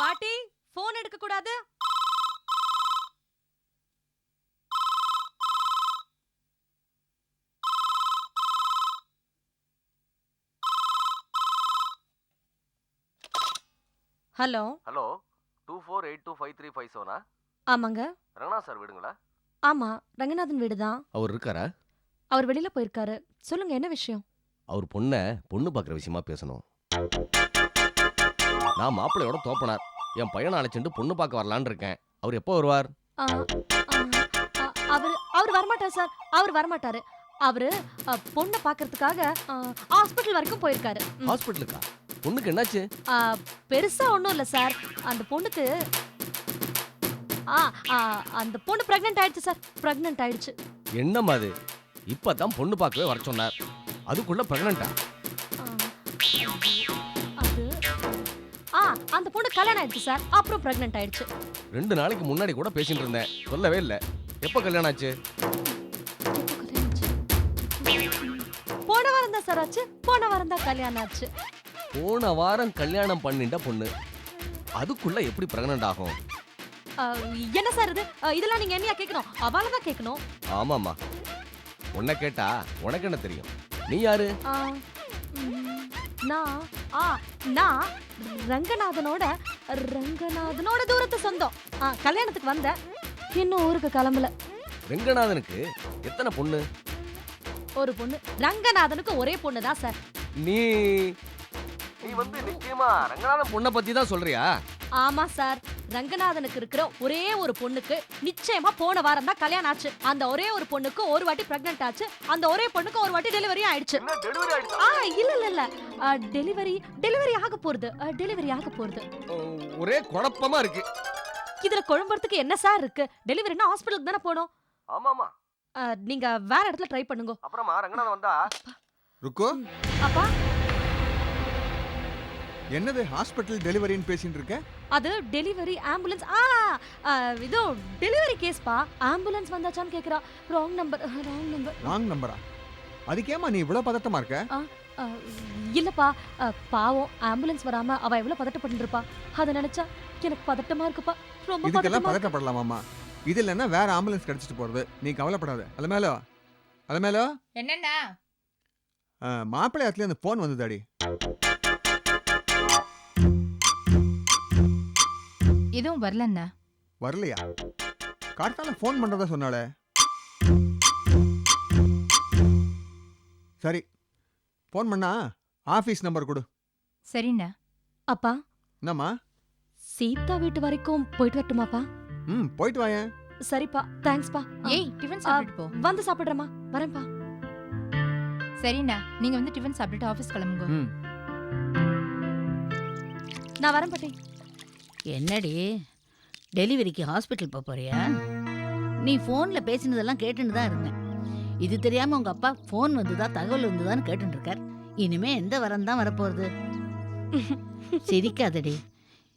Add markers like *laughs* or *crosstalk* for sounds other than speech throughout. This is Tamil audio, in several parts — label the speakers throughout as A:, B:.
A: பாட்டி போன் எடுக்க கூடாது hello
B: hello two four eight two five three five செவனா
A: ஆமாங்க.
B: ரங்கநாத் சார் வீடுங்களா?
A: ஆமா ரங்கநாதன் வீடு தான்
B: அவர் இருக்காரா?
A: அவர் வெளியில போயிருக்காரு. சொல்லுங்க என்ன விஷயம்?
B: அவர் பொண்ணை பொண்ணு பார்க்குற விஷயமா பேசணும். நான் மாப்பிள்ளையோட தோப்பனார். என் பையனை அழைச்சிட்டு பொண்ணு பார்க்க வரலான்னு இருக்கேன். அவர் எப்போ வருவார்?
A: அவர் அவர் வரமாட்டார் சார். அவர் வரமாட்டாரு. அவரு பொண்ணை பாக்குறதுக்காக ஹாஸ்பிட்டல் வரைக்கும் போயிருக்காரு.
B: ஹாஸ்பிட்டலுக்கா பொண்ணுக்கு என்னாச்சு?
A: பெருசா ஒண்ணும் இல்ல சார். அந்த பொண்ணுக்கு ஆ ஆ, அந்த பொண்ணு பிரெக்னென்ட் ஆயிடுச்சு சார். பிரெக்னென்ட் ஆயிடுச்சு.
B: என்னம்மா அது? இப்போ தான் பொண்ணு பார்க்கவே வர சொன்னார். அதுக்குள்ள ப்ரெக்னெண்டா
A: ஆ, அது ஆ. அந்த பொண்ணு கல்யாணம் ஆயிடுச்சு சார். அப்புறம் பிரெக்னென்ட் ஆயிடுச்சு.
B: ரெண்டு நாளைக்கு முன்னாடி கூட பேசிட்டு இருந்தேன். சொல்லவே இல்லை. எப்போ கல்யாணம் ஆச்சு?
A: போன வாரம் தான் சார் ஆச்சு. போன வாரம் தான் கல்யாணம் ஆச்சு.
B: போன வாரம் கல்யாணம் பண்ணிட்ட பொண்ணு. அதுக்குள்ள எப்படி ப்ரெக்னென்ட் ஆகும்?
A: என்ன சார் இது? ஆ, இதெல்லாம் நீங்க என்னையா கேட்கணும் அவளை தான் கேட்கணும்
B: ஆமாம்மா. உன்னை கேட்டா உனக்கு என்ன தெரியும்? நீ யாரு?
A: ம், நான் ஆ நான் ரங்கநாதனோட ரங்கநாதனோட தூரத்து சொந்தம். ஆ, கல்யாணத்துக்கு வந்தேன் இன்னும் ஊருக்கு கிளம்பல.
B: ரெங்கநாதனுக்கு எத்தனை பொண்ணு?
A: ஒரு பொண்ணு. ரங்கநாதனுக்கு ஒரே பொண்ணு தான் சார்.
B: நீ நீ வந்து நிச்சயமா ரங்கநாதன் பொண்ணை பத்தி தான் சொல்றியா?
A: ஆமா சார். ரங்கநாதனுக்கு இருக்கிற ஒரே ஒரு பொண்ணுக்கு நிச்சயமா போன வாரம் தான் கல்யாணம் ஆச்சு. அந்த ஒரே ஒரு பொண்ணுக்கு ஒரு வாட்டி பிரெக்னென்ட் ஆச்சு. அந்த ஒரே பொண்ணுக்கு ஒரு வாட்டி டெலிவரி ஆயிடுச்சு. ஆ இல்ல இல்ல இல்ல. டெலிவரி டெலிவரி ஆக போறது. டெலிவரி ஆக போறது.
B: ஒரே குழப்பமா இருக்கு.
A: இதுல குழம்புறதுக்கு என்ன சார் இருக்கு? டெலிவரினா ஹாஸ்பிட்டலுக்கு தானே போகணும்?
B: ஆமாமா.
A: ஆ, நீங்க வேற இடத்துல ட்ரை பண்ணுங்க.
B: அப்புறமா ரங்கநாதன் வந்தா?
C: ருக்கு?
A: அப்பா.
C: என்னது ஹாஸ்பிட்டல் டெலிவரின்னு பேசிட்டு இருக்க?
A: அது டெலிவரி ஆம்புலன்ஸ் ஆ இதோ டெலிவரி கேஸ்பா ஆம்புலன்ஸ் வந்தாச்சான்னு கேக்குறா. Wrong number wrong number
C: wrong நம்பரா அதுக்கேமா நீ இவ்வளவு பதட்டமா இருக்க?
A: இல்லப்பா. பாவம் ஆம்புலன்ஸ் வராம அவ எவ்வளவு பதட்டப்பட்டு இருப்பா அதை நினைச்சா எனக்கு பதட்டமா இருக்குப்பா. ரொம்ப
C: இதுக்கெல்லாம்
A: பதட்டமா.
C: பதட்டப்படலாமாமா இது இல்லைன்னா வேற ஆம்புலன்ஸ் கிடைச்சிட்டு போறது. நீ கவலைப்படாத. அலமேலோ அலமேலோ
D: என்னண்ணா?
C: மாப்பிள்ளையாத்துல அந்த போன் வந்ததாடி
D: எதுவும் வரலண்ணா.
C: வரலையா? காட்டால ஃபோன் பண்றதா சொன்னாலே சரி ஃபோன் பண்ணா ஆபீஸ் நம்பர் கொடு.
D: சரிண்ணா.
A: அப்பா.
C: என்னம்மா?
A: சீதா வீட்டு வரைக்கும் போயிட்டு வரட்டுமாப்பா?
C: ம் போயிட்டு வாயேன்.
A: சரிப்பா தேங்க்ஸ்ப்பா
D: ஏய் டிஃபன் சாப்பிட்டு போ.
A: வந்து சாப்பிடுறேம்மா. வரேன்ப்பா.
D: சரிண்ணா நீங்க வந்து டிஃபன் சாப்பிட்டுட்டு ஆபீஸ் கிளம்புங்க.
C: ம்.
A: நான் வரேன் பாட்டி.
E: என்னடி? டெலிவரிக்கு ஹாஸ்பிட்டல் போக போறியா? நீ ஃபோனில் பேசினதெல்லாம் கேட்டுன்னு தான் இருந்தேன். இது தெரியாமல் உங்கள் அப்பா ஃபோன் வந்துதா தகவல் வந்துதான்னு கேட்டுட்டு இருக்கார் இனிமே எந்த வரம் தான் வரப்போறது? சிரிக்காதடி.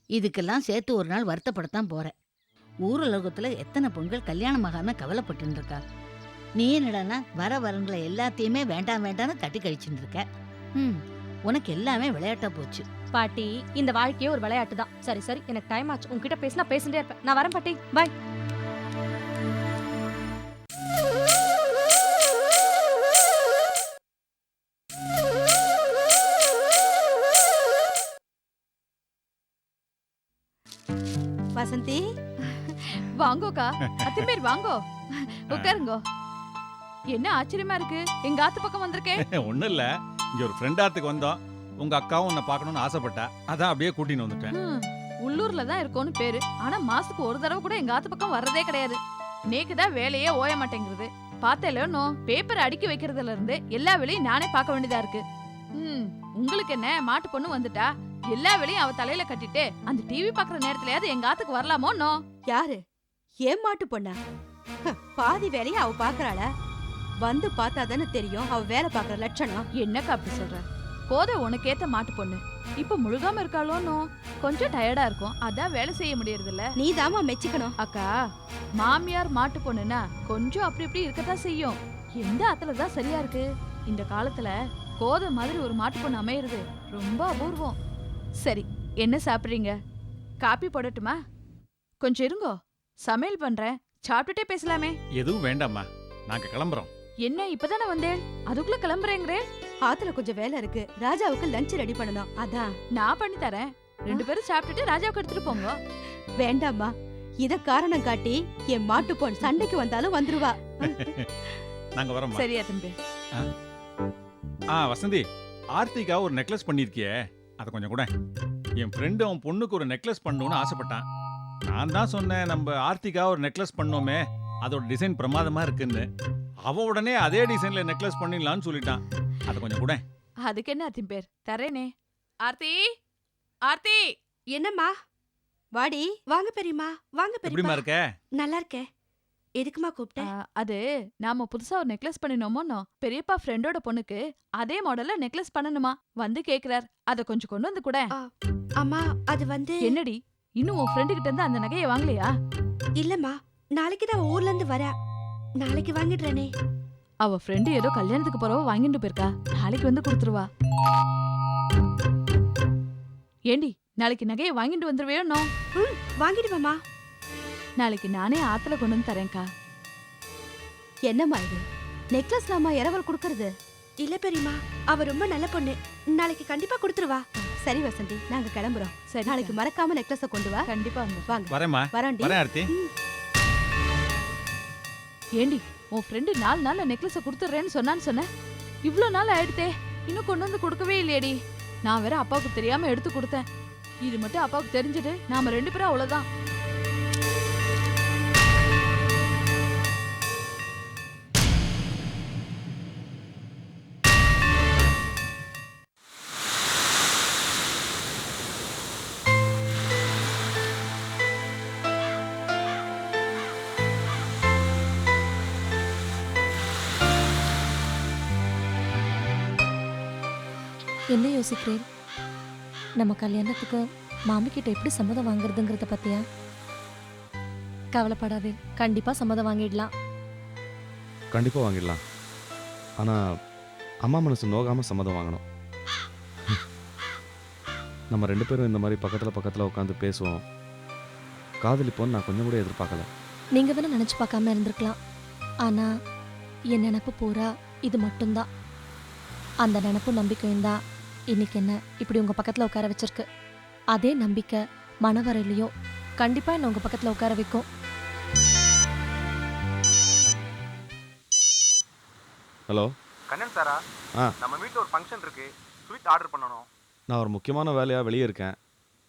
E: இதுக்கெல்லாம் சேர்த்து ஒரு நாள் வருத்தப்படத்தான் போகிறேன் ஊரலோகத்துல எத்தனை பொங்கல் கல்யாணம் ஆகாமல் கவலைப்பட்டு இருக்கா நீ என்னடான்னா வர வரங்களை எல்லாத்தையுமே வேண்டாம் வேண்டாம்னு தட்டி கழிச்சுட்டு இருக்க ம் உனக்கு எல்லாமே விளையாட்டாக போச்சு.
A: பாட்டி இந்த வாழ்க்கையே ஒரு விளையாட்டு தான் சரி சரி எனக்கு டைம் ஆச்சு. உங்ககிட்ட பேசினா பேசிட்டே இருப்பேன். நான் வரேன் பாட்டி. பை
F: வசந்தி.
D: வாங்கோக்கா. அத்தனை பேர் வாங்கோ *laughs* உட்காருங்கோ. என்ன ஆச்சரியமா இருக்கு? எங்க ஆத்து பக்கம் வந்திருக்கேன். *laughs*
G: ஒன்றும் இல்லை இங்கே ஒரு ஃப்ரெண்டாத்துக்கு வந்தோம். உங்கள் அக்காவும் உன்னை பார்க்கணும்னு ஆசைப்பட்டா அதான் அப்படியே கூட்டின்னு வந்துட்டேன்.
D: ஹம், உள்ளூர்ல தான் இருக்கோன்னு பேரு. ஆனா மாசத்துக்கு ஒரு தடவை கூட எங்க ஆத்து பக்கம் வர்றதே கிடையாது. நேக்கு தான் வேலையே ஓய மாட்டேங்குது. பார்த்தேலோ பேப்பர் அடுக்கி வைக்கிறதுல இருந்து எல்லா வேலையும் நானே பார்க்க வேண்டியதா இருக்கு. ம் உங்களுக்கு என்ன மாட்டு பொண்ணு வந்துட்டா? எல்லா வேலையும் அவ தலையில கட்டிட்டு அந்த டிவி பாக்குற நேரத்துலயாவது எங்க ஆத்துக்கு வரலாமோ நோ?
F: யாரு? ஏன் மாட்டு பொண்ணா? ஹ, பாதி வேலையை அவ பாக்குறாள வந்து பார்த்தா தானே தெரியும் அவ வேலை பாக்குற லட்சணம்.
D: என்னக்கா அப்படி சொல்ற? கோதை உனக்கேத்த மாட்டு பொண்ணு. இப்ப முழுகாம இருக்காளோனோ கொஞ்சம் டயர்டா இருக்கும். அதான் வேலை செய்ய முடியறதில்ல.
F: நீ தாமா மெச்சிக்கணும்.
D: அக்கா மாமியார் மாட்டு பொண்ணுனா கொஞ்சம் அப்படி இப்படி இருக்கத்தான் செய்யும். எந்த ஆத்துல தான் சரியா இருக்கு? இந்த காலத்துல கோதை மாதிரி ஒரு மாட்டு பொண்ணு அமையிறது ரொம்ப அபூர்வம். சரி என்ன சாப்பிடுறீங்க? காப்பி போடட்டுமா? கொஞ்சம் இருங்கோ சமையல் பண்றேன். சாப்பிட்டுட்டே பேசலாமே.
G: எதுவும் வேண்டாம்மா. நாங்க கிளம்புறோம்.
D: என்ன இப்பதானே வந்தேன்? அதுக்குள்ள கிளம்புறேங்கிறே
F: ஆத்துல கொஞ்சம் வேலை இருக்கு. ராஜாவுக்கு லஞ்ச் ரெடி பண்ணணும். அதான்.
D: நான் பண்ணி தரேன். ரெண்டு பேரும் சாப்பிட்டுட்டு ராஜாவுக்கு எடுத்துட்டு போங்க.
F: வேண்டாம்மா. இத காரணம் காட்டி என் மாட்டு பொன் சண்டைக்கு வந்தாலும் வந்துருவா.
G: நாங்க வரோம்மா.
D: சரியா தம்பி.
G: ஆ? வசந்தி ஆர்த்திகா ஒரு நெக்லஸ் பண்ணிருக்கியே. அதை கொஞ்சம் கூட. என் ஃப்ரெண்டு அவன் பொண்ணுக்கு ஒரு நெக்லஸ் பண்ணணும்னு ஆசைப்பட்டான். நான் தான் சொன்னேன் நம்ம ஆர்த்திகா ஒரு நெக்லஸ் பண்ணோமே. அதோட டிசைன் பிரமாதமா இருக்குன்னு. அவ உடனே அதே டிசைன்ல நெக்லஸ் பண்ணிடலாம்னு சொல்லிட்டான். அதை கொஞ்சம் கூட.
D: அதுக்கு என்ன அத்தின் பேர்? தரேனே ஆர்த்தி! ஆர்த்தி!
F: என்னம்மா? வாடி வாங்க பெரியம்மா வாங்க
G: எப்படிமா
F: பெரியம்மா
G: இருக்க?
F: நல்லா இருக்கேன் எதுக்குமா
D: ஆ,
F: கூப்பிட்டேன்
D: அது நாம புதுசா ஒரு நெக்லஸ் பண்ணினோமோனோ பெரியப்பா ஃப்ரெண்டோட பொண்ணுக்கு அதே மாடல்ல நெக்லஸ் பண்ணணுமா? வந்து கேக்குறார். அத கொஞ்சம் கொண்டு வந்து கூட.
F: அம்மா அது வந்து
D: என்னடி? இன்னும் உன் ஃப்ரெண்டு கிட்ட இருந்து அந்த நகையை வாங்கலையா?
F: இல்லம்மா நாளைக்கு தான் ஊர்ல இருந்து வரா நாளைக்கு வாங்கிடுறேனே.
D: அவ ஃப்ரெண்டு ஏதோ கல்யாணத்துக்கு போறவ வாங்கிட்டு போயிருக்கா. நாளைக்கு வந்து கொடுத்துருவா. ஏண்டி நாளைக்கு நகையை வாங்கிட்டு வந்துருவேனோ
F: வாங்கிடுவேம்மா
D: நாளைக்கு நானே ஆத்துல கொண்டு வந்து தரேன்க்கா.
F: என்னம்மா இது? நெக்லஸ் நாமா இரவல் கொடுக்கறது? இல்ல பெரியம்மா அவ ரொம்ப நல்ல பொண்ணு. நாளைக்கு கண்டிப்பா கொடுத்துருவா. சரி வசந்தி நாங்க கிளம்புறோம்.
D: சரி
F: நாளைக்கு மறக்காம நெக்லஸ கொண்டு வா.
D: கண்டிப்பா வந்து.
F: வாங்க.
G: வரேம்மா.
F: வராண்டி.
G: வரேன் ஆர்த்தி.
D: ஏண்டி உன் ஃப்ரெண்டு நாலு நாள்ல நெக்லஸை கொடுத்துட்றேன்னு சொன்னான்னு சொன்னேன். இவ்வளோ நாள் ஆயிடுத்தே இன்னும் கொண்டு வந்து கொடுக்கவே இல்லையேடி. நான் வேற அப்பாவுக்கு தெரியாம எடுத்து கொடுத்தேன். இது மட்டும் அப்பாவுக்கு தெரிஞ்சுட்டு நாம ரெண்டு பேரும் அவ்வளோதான்
A: என்ன யோசிக்கிறேன்? நம்ம கல்யாணத்துக்கு மாமி கிட்ட எப்படி சம்மதம் வாங்குறதுங்கிறத பத்தியா? கவலைப்படாதே கண்டிப்பா சம்மதம் வாங்கிடலாம்.
H: கண்டிப்பாக வாங்கிடலாம். ஆனால் அம்மா மனசு நோகாமல் சம்மதம் வாங்கணும். நம்ம ரெண்டு பேரும் இந்த மாதிரி பக்கத்தில் பக்கத்தில் உட்காந்து பேசுவோம். காதலிப்போன்னு நான் கொஞ்சம் கூட எதிர்பார்க்கல.
A: நீங்க வேணா நினைச்சு பார்க்காம இருந்திருக்கலாம். ஆனா என் நினப்பு பூரா இது மட்டும்தான். அந்த நினப்பும் நம்பிக்கையும் தான். இன்னைக்கு என்ன இப்படி உங்க பக்கத்துல உட்கார வச்சிருக்கு? அதே நம்பிக்கை மனவரையிலையும் கண்டிப்பா என்ன உங்க பக்கத்துல உட்கார வைக்கும்.
H: ஹலோ.
I: கண்ணன் சாரா
H: ஆ.
I: நம்ம வீட்டில் ஒரு ஃபங்க்ஷன் இருக்கு. ஸ்வீட் ஆர்டர் பண்ணணும்.
H: நான் ஒரு முக்கியமான வேலையாக வெளியே இருக்கேன்.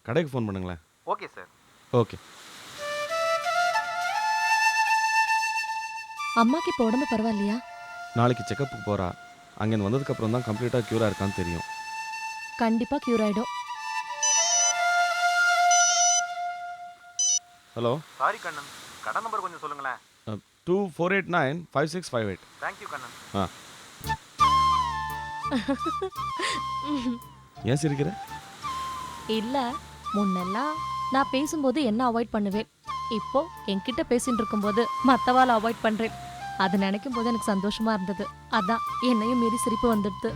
H: கடைக்கு ஃபோன் பண்ணுங்களேன்.
I: ஓகே சார்
H: ஓகே
A: அம்மாக்கு இப்போ உடம்பு பரவாயில்லையா?
H: நாளைக்கு செக்கப்புக்கு போகிறா அங்கேருந்து வந்ததுக்கப்புறம் தான் கம்ப்ளீட்டாக க்யூராக இருக்கான்னு தெரியும்.
A: கண்டிப்பா கியூர் ஆயிடும்.
H: Hello
I: sorry Kannan. கடை நம்பர் கொஞ்சம் சொல்லுங்களேன்.
H: Two four eight nine five six five eight
I: thank you Kannan.
H: ஏன் சிரிக்கிற?
A: இல்ல முன்னெல்லாம் நான் பேசும்போது என்ன அவாய்ட் பண்ணுவேன்? இப்போ என்கிட்ட பேசிட்டு இருக்கும்போது மத்தவாளை அவாய்ட் பண்றேன். அது நினைக்கும் போது எனக்கு சந்தோஷமா இருந்தது. அதான் என்னையும் மீறி சிரிப்பு வந்துடுது.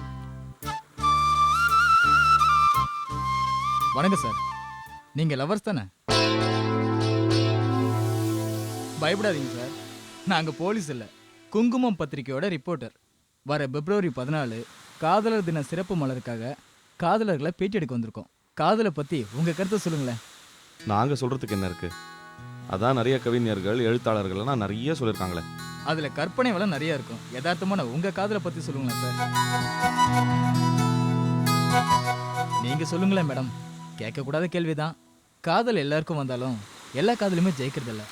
J: வணக்கம் சார். நீங்க லவர்ஸ் தானே? பயப்படாதீங்க சார். நாங்க போலீஸ் இல்ல. குங்குமம் பத்திரிக்கையோட ரிப்போர்ட்டர் வர பிப்ரவரி பதினாலு காதலர் தின சிறப்பு மலருக்காக காதலர்களை பேட்டி எடுக்க வந்திருக்கோம். காதலை பத்தி உங்க கருத்தை சொல்லுங்களேன்.
H: நாங்கள் சொல்கிறதுக்கு என்ன இருக்குது அதான் நிறைய கவிஞர்கள் எழுத்தாளர்கள்லாம் நிறைய சொல்லியிருக்காங்களே.
J: அதுல கற்பனை வளம் நிறைய இருக்கும். யதார்த்தமான உங்க காதலை பத்தி சொல்லுங்களேன் சார். நீங்க சொல்லுங்களேன் மேடம். கேட்கக்கூடாத கேள்விதான். காதல் எல்லாருக்கும் வந்தாலும் எல்லா காதலுமே ஜெயிக்கிறதில்ல.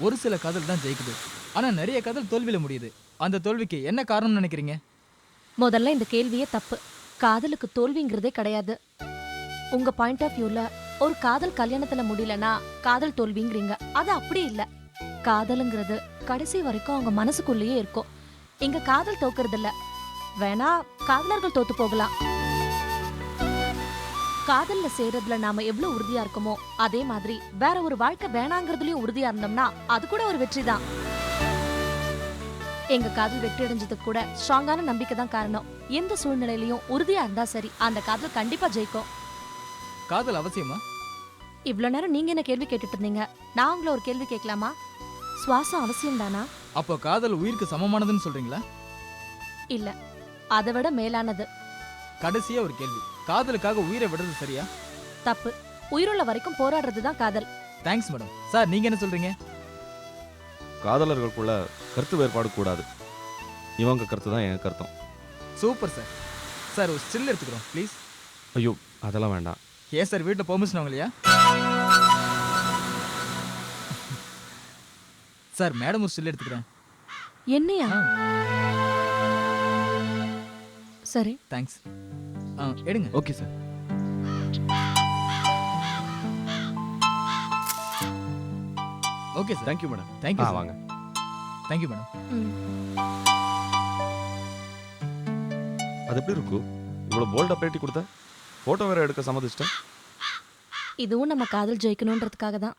J: ஒரு சில காதல் தான் ஜெயிக்குது. ஆனால் நிறைய காதல் தோல்வியில் முடியுது. அந்த தோல்விக்கு என்ன காரணம்னு நினைக்கிறீங்க?
A: முதல்ல இந்த கேள்வியே தப்பு. காதலுக்கு தோல்விங்கிறதே கிடையாது. உங்க பாயிண்ட் ஆஃப் வியூல ஒரு காதல் கல்யாணத்துல முடியலனா காதல் தோல்விங்கிறீங்க. அது அப்படி இல்ல. காதலுங்கிறது கடைசி வரைக்கும் அவங்க மனசுக்குள்ளேயே இருக்கும். இங்க காதல் தோக்குறது இல்ல வேணா காதலர்கள் தோத்து போகலாம். காதல்ல சேர்றதுல நாம எவ்வளவு உறுதியா இருக்கோமோ அதே மாதிரி வேற ஒரு வாழ்க்கை வேணாங்கிறதுலயும் உறுதியா இருந்தோம்னா அது கூட ஒரு வெற்றி தான். எங்க காதல் வெற்றி அடைஞ்சதுக்கு கூட ஸ்ட்ராங்கான நம்பிக்கை தான் காரணம். எந்த சூழ்நிலையிலயும் உறுதியா இருந்தா சரி அந்த காதல் கண்டிப்பா ஜெயிக்கும்.
J: காதல் அவசியமா?
A: இவ்ளோ நேரம் நீங்க என்ன கேள்வி கேட்டுட்டு இருந்தீங்க? நான் உங்களை ஒரு கேள்வி கேட்கலாமா? சுவாசம் அவசியம் தானா?
J: அப்போ காதல் உயிருக்கு சமமானதுன்னு சொல்றீங்களா?
A: இல்ல அதை விட மேலானது.
J: கடைசியா ஒரு கேள்வி. காதலுக்காக உயிரை விடுறது சரியா?
A: தப்பு. உயிருள்ள வரைக்கும் போராடுறது தான் காதல்.
J: தேங்க்ஸ் மேடம் சார் நீங்க என்ன சொல்றீங்க?
H: காதலர்களுக்குள்ள கருத்து வேறுபாடு கூடாது. இவங்க கருத்து தான் என் கருத்தம்.
J: சூப்பர் சார் சார் ஒரு ஸ்டில் எடுத்துக்கிறோம் ப்ளீஸ்
H: ஐயோ அதெல்லாம் வேண்டாம்.
J: ஏன் சார் வீட்டில் பெர்மிஷன் வாங்கலையா? சார் மேடம் ஒரு ஸ்டில் எடுத்துக்கிறேன்.
A: என்னையா? சரி
J: தேங்க்ஸ் ஆ எடுங்க.
H: Okay sir.
J: Okay sir.
H: Thank you madam
J: thank you
H: ஆ வாங்க.
J: Thank you madam.
H: அது எப்படி இருக்கும் இவ்வளோ போல்டாக பேட்டி கொடுத்த? ஃபோட்டோ வேற எடுக்க சம்மதிச்சிட்டேன்.
A: இதுவும் நம்ம காதல் ஜெயிக்கணுன்றதுக்காக தான்.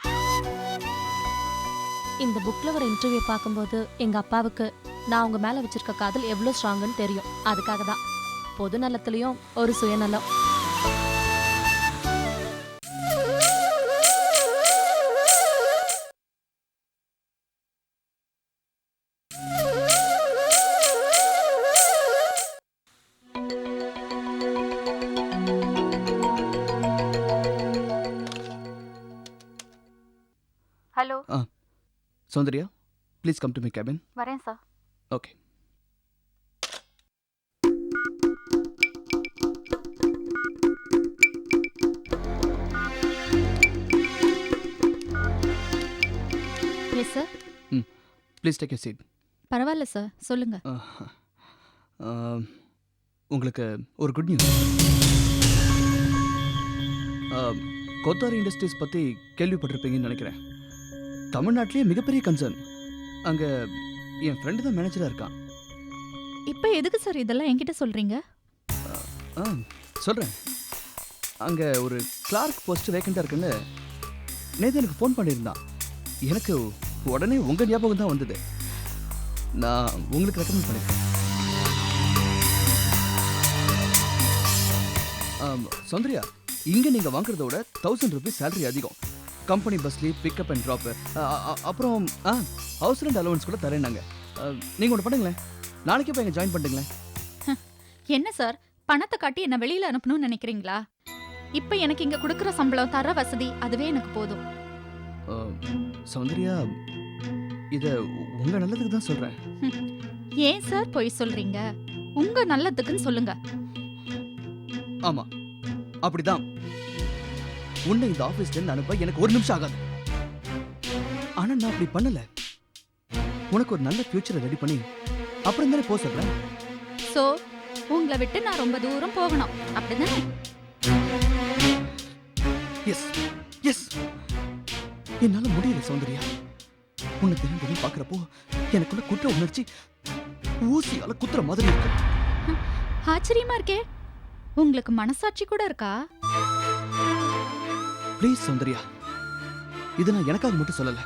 A: இந்த புக்ல வர இன்டர்வியூ பார்க்கும்போது எங்க அப்பாவுக்கு நான் உங்க மேல வச்சிருக்க காதல் எவ்வளவு ஸ்ட்ராங்குன்னு தெரியும். அதுக்காக தான். பொது நலத்திலையும் ஒரு சுயநலம்.
K: Hello.
L: Soundarya please come to my cabin
K: வரேன் sir
L: okay
K: yes sir
L: please take you seat
K: பரவாயில்ல சார் சொல்லுங்க.
L: உங்களுக்கு ஒரு குட் நியூஸ் கோத்தாரி இண்டஸ்ட்ரீஸ் பற்றி கேள்விப்பட்டிருப்பீங்கன்னு நினைக்கிறேன். தமிழ்நாட்டிலேயே மிகப்பெரிய கன்சர்ன் அங்கே என் ஃப்ரெண்டு தான் மேனேஜராக இருக்கான்.
K: இப்போ எதுக்கு சார் இதெல்லாம் என்கிட்ட சொல்றீங்க?
L: ஆ சொல்கிறேன் அங்கே ஒரு கிளார்க் போஸ்ட் வேக்கண்ட்டாக இருக்குன்னு நேற்று எனக்கு ஃபோன் பண்ணியிருந்தான். எனக்கு உடனே உங்கள் ஞாபகம் தான் வந்தது. நான் உங்களுக்கு ரெக்கமெண்ட் பண்ணியிருக்கேன் ஆம், சௌந்தர்யா இங்கே நீங்கள் வாங்குறத விட தௌசண்ட் ருபீஸ் சேலரி அதிகம். கம்பெனி பஸ்லேயே பிக்கப் அண்ட் ட்ராப்பு அப்புறம் ஆ ஹவுஸ் ரெண்ட் அலவன்ஸ் கூட தரேன்னாங்க நீங்கள் ஒன்று பண்ணுங்களேன். நாளைக்கே போய் ஜாயின் பண்ணிட்டுங்களேன்
K: என்ன சார்? பணத்தை காட்டி என்ன வெளியில அனுப்பணும்னு நினைக்கிறீங்களா? இப்போ எனக்கு இங்க கொடுக்குற சம்பளம் தர வசதி அதுவே எனக்கு போதும்.
L: சௌந்தர்யா இதை உங்கள் நல்லதுக்கு தான் சொல்கிறேன் *laughs*
K: ஏன் சார் பொய் சொல்றீங்க? உங்க நல்லதுக்குன்னு சொல்லுங்க.
L: ஆமா. அப்படிதான். உன்னை இந்த ஆபீஸ்ல இருந்து அனுப்ப எனக்கு ஒரு நிமிஷம் ஆகாது. ஆனா நான் அப்படி பண்ணல. உனக்கு ஒரு நல்ல ஃபியூச்சரை ரெடி பண்ணி அப்புறம் தானே போக சொல்றேன்.
K: சோ உங்களை விட்டு நான் ரொம்ப தூரம் போகணும். அப்படிதானே?
L: எஸ் எஸ் என்னால முடியல சௌந்தர்யா. உன்னை தினம் தினம் பாக்குறப்போ எனக்குள்ள குற்ற உணர்ச்சி ஊசியால குத்துற மாதிரி இருக்கு.
K: ஆச்சரியமா இருக்கே. உங்களுக்கு மனசாட்சி கூட இருக்கா?
L: ப்ளீஸ் சௌந்தர்யா இது நான் எனக்காக மட்டும் சொல்லல.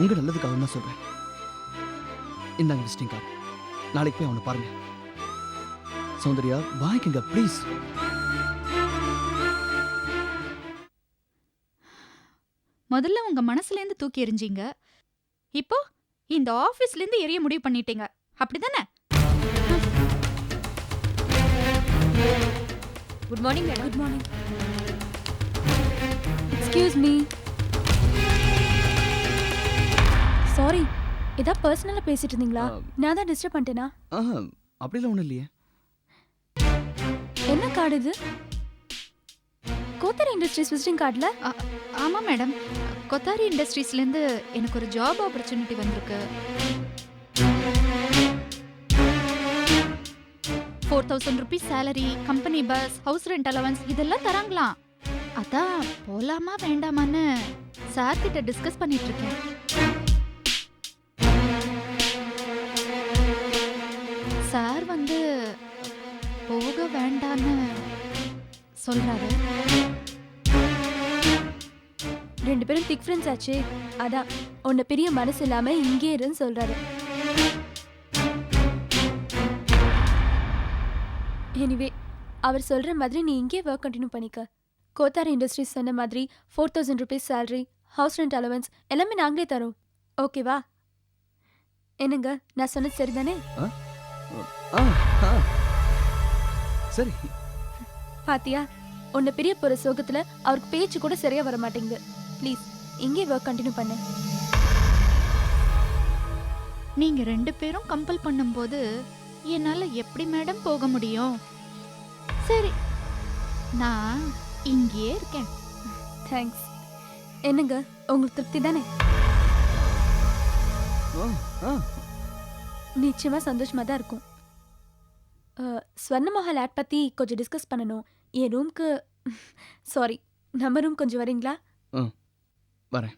L: உங்க நல்லதுக்காக தான் சொல்றேன். இந்தாங்க விசிட்டிங் கார்டு நாளைக்கு போய் அவனை பாருங்க. சௌந்தர்யா வாங்கிக்கங்க ப்ளீஸ்
K: முதல்ல உங்க மனசுல இருந்து தூக்கி எறிஞ்சீங்க. இப்போ இந்த ஆபீஸ்ல இருந்து எரிய முடிவு பண்ணிட்டீங்க. அப்படிதானே?
A: Good morning madam
F: good morning excuse me sorry ஏதா பர்சனலா பேசிட்டு இருந்தீங்களா. நான் தான் டிஸ்டர்ப் பண்ணிட்டேனா?
L: ஆஹா அப்படிலாம் ஒன்றும் இல்லையே.
F: என்ன கார்டு இது? கோத்தர் இண்டஸ்ட்ரீஸ் விசிட்டிங் கார்டில்
K: ஆமா மேடம் கொத்தாரி இண்டஸ்ட்ரீஸ்லேருந்து எனக்கு ஒரு ஜாப் ஆப்பர்ச்சுனிட்டி வந்திருக்கு. Four thousand rupees salary company bus house rent allowance இதெல்லாம் தராங்களாம். அதான் போலாமா வேண்டாமான்னு சார் கிட்ட டிஸ்கஸ் பண்ணிட்டு இருக்கேன் சார் வந்து போக வேண்டான்னு சொல்றாரு.
F: ரெண்டு பேரும் திக் ஃப்ரெண்ட்ஸ் ஆச்சு. அதான் உன்னை பெரிய மனசு இல்லாம இங்கே இருன்னு சொல்றாரு. எனிவே அவர் சொல்ற மாதிரி நீ இங்கே ஒர்க் கண்டினியூ பண்ணிக்க. கோத்தார் இண்டஸ்ட்ரீஸ் சொன்ன மாதிரி four thousand rupees salary house rent allowance எல்லாமே நாங்களே தரோம். ஓகேவா என்னங்க நான் சொன்னது சரிதானே?
L: சரி.
F: பாத்தியா உன்னை பிரிய போற சோகத்துல அவருக்கு பேச்சு கூட சரியா வர மாட்டேங்குது ப்ளீஸ் இங்கே ஒர்க் கண்டினியூ பண்ணு.
K: நீங்க ரெண்டு பேரும் கம்பல் பண்ணும்போது என்னால எப்படி மேடம் போக முடியும்? சரி நான் இங்கேயே இருக்கேன்.
F: தேங்க்ஸ் என்னங்க உங்களுக்கு திருப்தி தானே?
L: ஆ ஆ.
F: நிச்சயமா சந்தோஷமா தான் இருக்கும். ஸ்வர்ணமஹால் ஆட் பத்தி கொஞ்சம் டிஸ்கஸ் பண்ணணும். என் ரூம்க்கு சாரி நம்ம ரூம் கொஞ்சம் வரீங்களா?
L: வரேன்.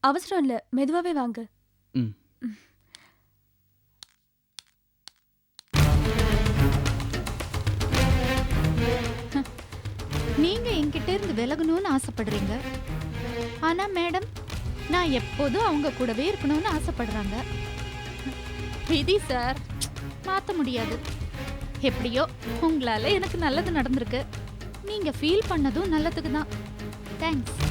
F: அவசரம் இல்லை மெதுவாவே வாங்க.
L: ம்.
K: நீங்க என்கிட்ட இருந்து விலகணும்னு ஆசைப்படுறீங்க. ஆனா மேடம் நான் எப்போதும் அவங்க கூடவே இருக்கணும்னு ஆசைப்படுறாங்க. விதி சார் மாத்த முடியாது. எப்படியோ உங்களால எனக்கு நல்லது நடந்திருக்கு. நீங்க ஃபீல் பண்ணதும் நல்லதுக்கு தான். தேங்க்ஸ்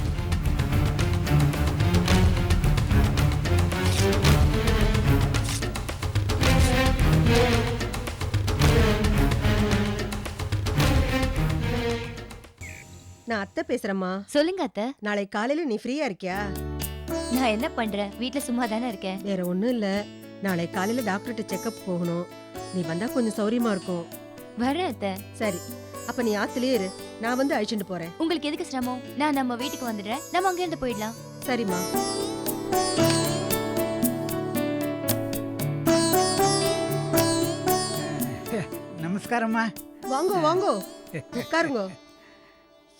M: நான் அத்தை பேசுறேம்மா.
N: சொல்லுங்க அத்தை.
M: நாளை காலையில நீ ஃப்ரீயா இருக்கியா?
N: நான் என்ன பண்றேன் வீட்ல சும்மா தானே இருக்கேன்.
M: வேற ஒண்ணும் இல்ல. நாளை காலையில டாக்டர்கிட்ட செக்கப் போகணும். நீ வந்தா கொஞ்சம் சௌரியமா இருக்கும்.
N: வரேன் அத்தை.
M: சரி. அப்ப நீ ஆத்துலயே இரு. நான் வந்து அழிச்சுட்டு போறேன்.
N: உங்களுக்கு எதுக்கு சிரமம்? நான் நம்ம வீட்டுக்கு வந்துடுறேன். நம்ம அங்க இருந்து போயிடலாம்.
M: சரிம்மா.
O: நமஸ்காரம்மா.
M: வாங்கோ வாங்கோ. *laughs* உட்காருங்க.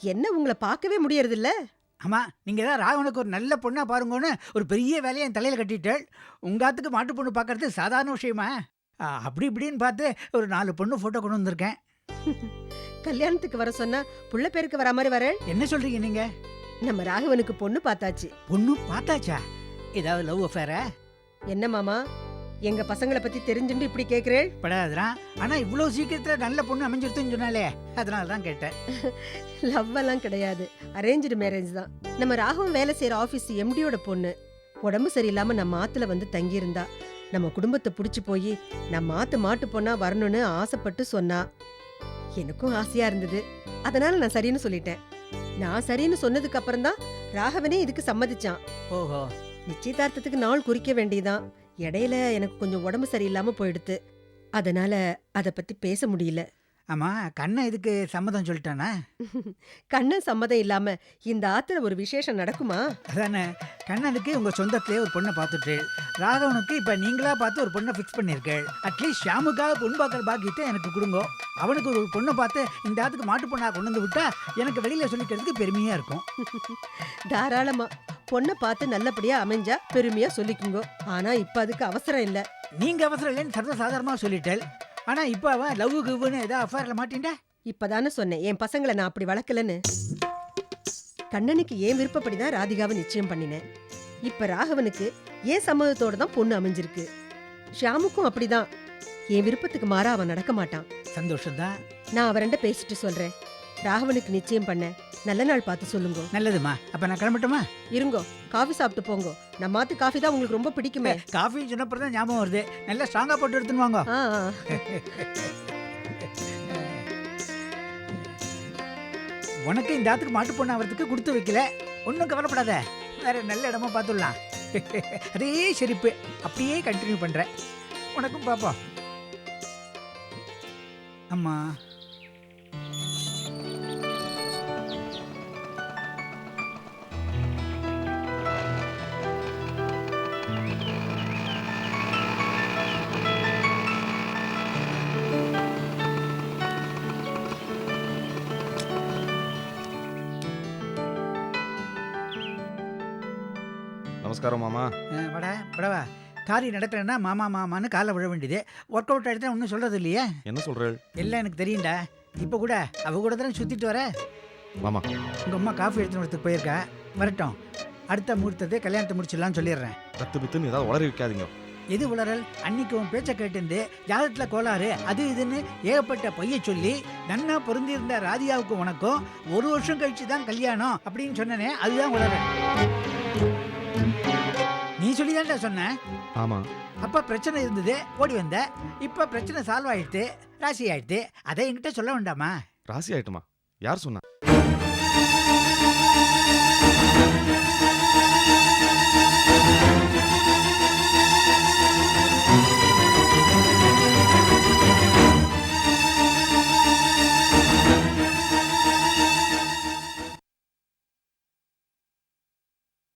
M: என்ன உங்களை பார்க்கவே முடியறது இல்ல
O: ஆமா நீங்க தான் ராவனுக்கு ஒரு நல்ல பொண்ணா பாருங்கன்னு ஒரு பெரிய வேலையை என் தலையில கட்டிட்டேள். உங்க ஆத்துக்கு மாட்டு பொண்ணு பார்க்கறது சாதாரண விஷயமா? ஆ, அப்படி இப்படின்னு பார்த்து ஒரு நாலு பொண்ணு போட்டோ கொண்டு வந்திருக்கேன். *laughs*
M: கல்யாணத்துக்கு வர சொன்னா புள்ள பேருக்கு வர மாதிரி வர
O: என்ன சொல்றீங்க நீங்க?
M: நம்ம ராகவனுக்கு பொண்ணு பார்த்தாச்சு.
O: பொண்ணு பார்த்தாச்சா? ஏதாவது லவ் அஃபேரா
M: என்ன மாமா? எங்க பசங்களை பத்தி தெரிஞ்சுட்டு இப்படி கேக்குறேன்
O: படாதுதான் ஆனா இவ்வளவு சீக்கிரத்துல நல்ல பொண்ணு அமைஞ்சிருத்துன்னு சொன்னாலே அதனால தான் கேட்டேன். *laughs*
M: லவ் எல்லாம் கிடையாது. அரேஞ்சு மேரேஜ் தான். நம்ம ராகவன் வேலை செய்யற ஆபீஸ் எம்டியோட பொண்ணு. உடம்பு சரியில்லாம நம்ம ஆத்துல வந்து தங்கியிருந்தா நம்ம குடும்பத்தை புடிச்சு போய் நம்ம ஆத்து மாட்டு பொண்ணா வரணும்னு ஆசைப்பட்டு சொன்னா எனக்கும் ஆசையா இருந்தது. அதனால நான் சரின்னு சொல்லிட்டேன். நான் சரின்னு சொன்னதுக்கு அப்புறம் தான் ராகவனே இதுக்கு சம்மதிச்சான்.
O: ஓஹோ.
M: நிச்சயதார்த்தத்துக்கு நாள் குறிக்க வேண்டியதான் இடையில எனக்கு கொஞ்சம் உடம்பு சரியில்லாம போயிடுத்து. அதனால அதை பத்தி பேச முடியல.
O: ஆமா கண்ணன் இதுக்கு சம்மதம் சொல்லிட்டானா? *laughs*
M: கண்ணன் சம்மதம் இல்லாம இந்த ஆத்துல ஒரு விசேஷம் நடக்குமா?
O: அதானே கண்ணனுக்கு உங்க சொந்தத்திலே ஒரு பொண்ணை பார்த்துட்டு ராகவனுக்கு இப்ப நீங்களா பார்த்து ஒரு பொண்ணை ஃபிக்ஸ் பண்ணிருக்கேள். அட்லீஸ்ட் ஷாமுக்காக பொண்ணு பார்க்குற பாக்கியத்தை எனக்கு கொடுங்க. அவனுக்கு ஒரு பொண்ணை பார்த்து இந்த ஆத்துக்கு மாட்டு பொண்ணா கொண்டு வந்து விட்டா எனக்கு வெளியில சொல்லிக்கிறதுக்கு பெருமையா இருக்கும். *laughs*
M: தாராளமா. பொண்ணை பார்த்து நல்லபடியா அமைஞ்சா பெருமையா சொல்லிக்குங்க. ஆனா இப்ப அதுக்கு அவசரம் இல்ல.
O: நீங்க அவசரம் இல்லைன்னு சர்வசாதாரணமா சொல்லிட்டேள். ஆனா இப்ப அவன் லவ் கிவ்னு ஏதாவது அஃபேர்ல மாட்டின்டா?
M: இப்பதானே சொன்னேன். என் பசங்களை நான் அப்படி வளர்க்கலன்னு. கண்ணனுக்கு ஏன் விருப்பப்படிதான் ராதிகாவை நிச்சயம் பண்ணினேன். இப்ப ராகவனுக்கு ஏன் சம்மதத்தோட தான் பொண்ணு அமைஞ்சிருக்கு? ஷியாமுக்கும் அப்படிதான். என் விருப்பத்துக்கு மாறா அவன் நடக்க மாட்டான்.
O: சந்தோஷம் தான்
M: நான் அவரண்ட பேசிட்டு சொல்றேன். ராகவனுக்கு நிச்சயம் பண்ண நல்ல நாள் பார்த்து சொல்லுங்க.
O: நல்லதுமா. அப்ப நான் கிளம்பட்டுமா?
M: இருங்கோ. காஃபி சாப்பிட்டு போங்க. நம்ம மாத்து காஃபி தான் உங்களுக்கு ரொம்ப பிடிக்குமே.
O: காஃபி சொன்னப்பறம் தான் ஞாபகம் வருது. நல்லா ஸ்ட்ராங்கா போட்டு எடுத்துன்னு வாங்க.
M: ஆ ஆ.
O: உனக்கு இந்த ஆத்துக்கு மாட்டு பொண்ணு ஆகிறதுக்கு கொடுத்து வைக்கல. ஒன்றும் கவலைப்படாத. வேற நல்ல இடமா பார்த்துடலாம் அதே சிரிப்பு. அப்படியே கண்டினியூ பண்றேன். உனக்கும் பாப்போம். அம்மா.
H: நமஸ்காரம் மாமா.
O: வாடா படவா காரியம் நடக்கலைன்னா மாமா மாமான்னு காலை விழ வேண்டியது. ஒர்க் அவுட் ஆகிட்டு ஒன்றும் சொல்றது இல்லையே?
H: என்ன சொல்றேள்
O: எல்லாம் எனக்கு தெரியும்டா. இப்போ கூட அவ கூட தானே சுற்றிட்டு வர?
H: மாமா.
O: உங்கள் அம்மா காஃபி எடுத்துன்னு வரதுக்கு போயிருக்கா? வரட்டும். அடுத்த முகூர்த்தத்தை கல்யாணத்தை முடிச்சிடலாம்னு சொல்லிடுறேன்.
H: கத்து பித்துன்னு ஏதாவது உளறி வைக்காதீங்க.
O: எது உளறல்? அன்னைக்கு உன் பேச்சை கேட்டிருந்து ஜாதகத்துல கோளாறு அது இதுன்னு ஏகப்பட்ட பொய்யை சொல்லி நன்னா பொருந்தியிருந்த ராதியாவுக்கும் உனக்கும் ஒரு வருஷம் கழிச்சு தான் கல்யாணம் அப்படின்னு சொன்னனே அதுதான் உளறல். சொல்லி தான்டா சொன்னேன்.
H: ஆமாம்
O: அப்போ பிரச்சனை இருந்தது ஓடி வந்த. இப்போ பிரச்சனை சால்வ் ஆயிடுத்து ராசி ஆயிடுத்து அதை என்கிட்ட சொல்ல வேண்டாமா?
H: ராசி ஆயிட்டுமா? யார் சொன்னா?